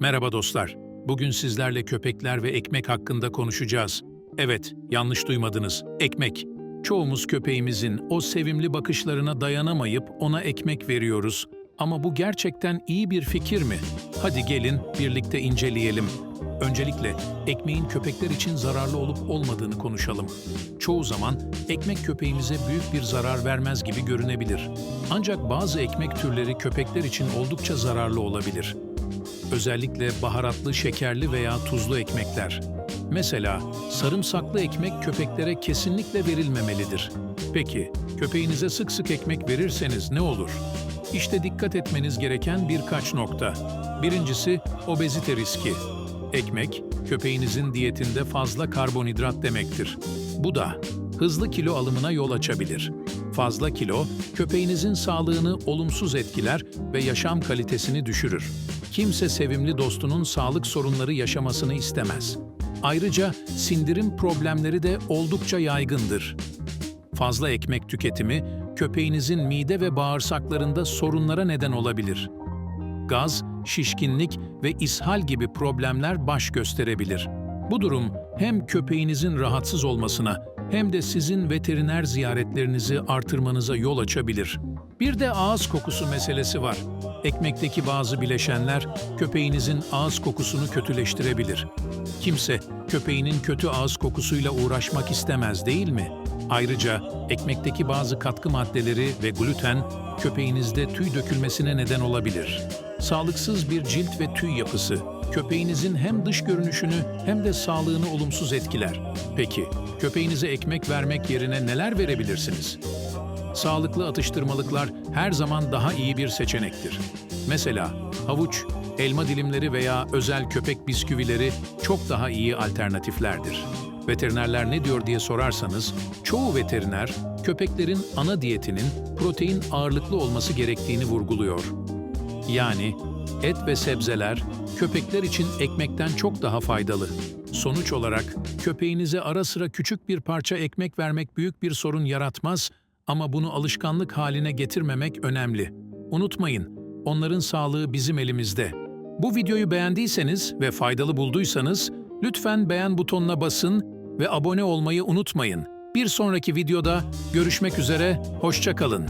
Merhaba dostlar. Bugün sizlerle köpekler ve ekmek hakkında konuşacağız. Evet, yanlış duymadınız. Ekmek. Çoğumuz köpeğimizin o sevimli bakışlarına dayanamayıp ona ekmek veriyoruz. Ama bu gerçekten iyi bir fikir mi? Hadi gelin birlikte inceleyelim. Öncelikle ekmeğin köpekler için zararlı olup olmadığını konuşalım. Çoğu zaman ekmek köpeğimize büyük bir zarar vermez gibi görünebilir. Ancak bazı ekmek türleri köpekler için oldukça zararlı olabilir. Özellikle baharatlı, şekerli veya tuzlu ekmekler. Mesela sarımsaklı ekmek köpeklere kesinlikle verilmemelidir. Peki, köpeğinize sık sık ekmek verirseniz ne olur? İşte dikkat etmeniz gereken birkaç nokta. Birincisi, obezite riski. Ekmek, köpeğinizin diyetinde fazla karbonhidrat demektir. Bu da hızlı kilo alımına yol açabilir. Fazla kilo, köpeğinizin sağlığını olumsuz etkiler ve yaşam kalitesini düşürür. Kimse sevimli dostunun sağlık sorunları yaşamasını istemez. Ayrıca sindirim problemleri de oldukça yaygındır. Fazla ekmek tüketimi, köpeğinizin mide ve bağırsaklarında sorunlara neden olabilir. Gaz, şişkinlik ve ishal gibi problemler baş gösterebilir. Bu durum hem köpeğinizin rahatsız olmasına hem de sizin veteriner ziyaretlerinizi artırmanıza yol açabilir. Bir de ağız kokusu meselesi var. Ekmekteki bazı bileşenler köpeğinizin ağız kokusunu kötüleştirebilir. Kimse köpeğinin kötü ağız kokusuyla uğraşmak istemez değil mi? Ayrıca ekmekteki bazı katkı maddeleri ve gluten köpeğinizde tüy dökülmesine neden olabilir. Sağlıksız bir cilt ve tüy yapısı köpeğinizin hem dış görünüşünü hem de sağlığını olumsuz etkiler. Peki, köpeğinize ekmek vermek yerine neler verebilirsiniz? Sağlıklı atıştırmalıklar her zaman daha iyi bir seçenektir. Mesela havuç, elma dilimleri veya özel köpek bisküvileri çok daha iyi alternatiflerdir. Veterinerler ne diyor diye sorarsanız, çoğu veteriner köpeklerin ana diyetinin protein ağırlıklı olması gerektiğini vurguluyor. Yani et ve sebzeler köpekler için ekmekten çok daha faydalı. Sonuç olarak köpeğinize ara sıra küçük bir parça ekmek vermek büyük bir sorun yaratmaz ama bunu alışkanlık haline getirmemek önemli. Unutmayın, onların sağlığı bizim elimizde. Bu videoyu beğendiyseniz ve faydalı bulduysanız lütfen beğen butonuna basın ve abone olmayı unutmayın. Bir sonraki videoda görüşmek üzere, hoşça kalın.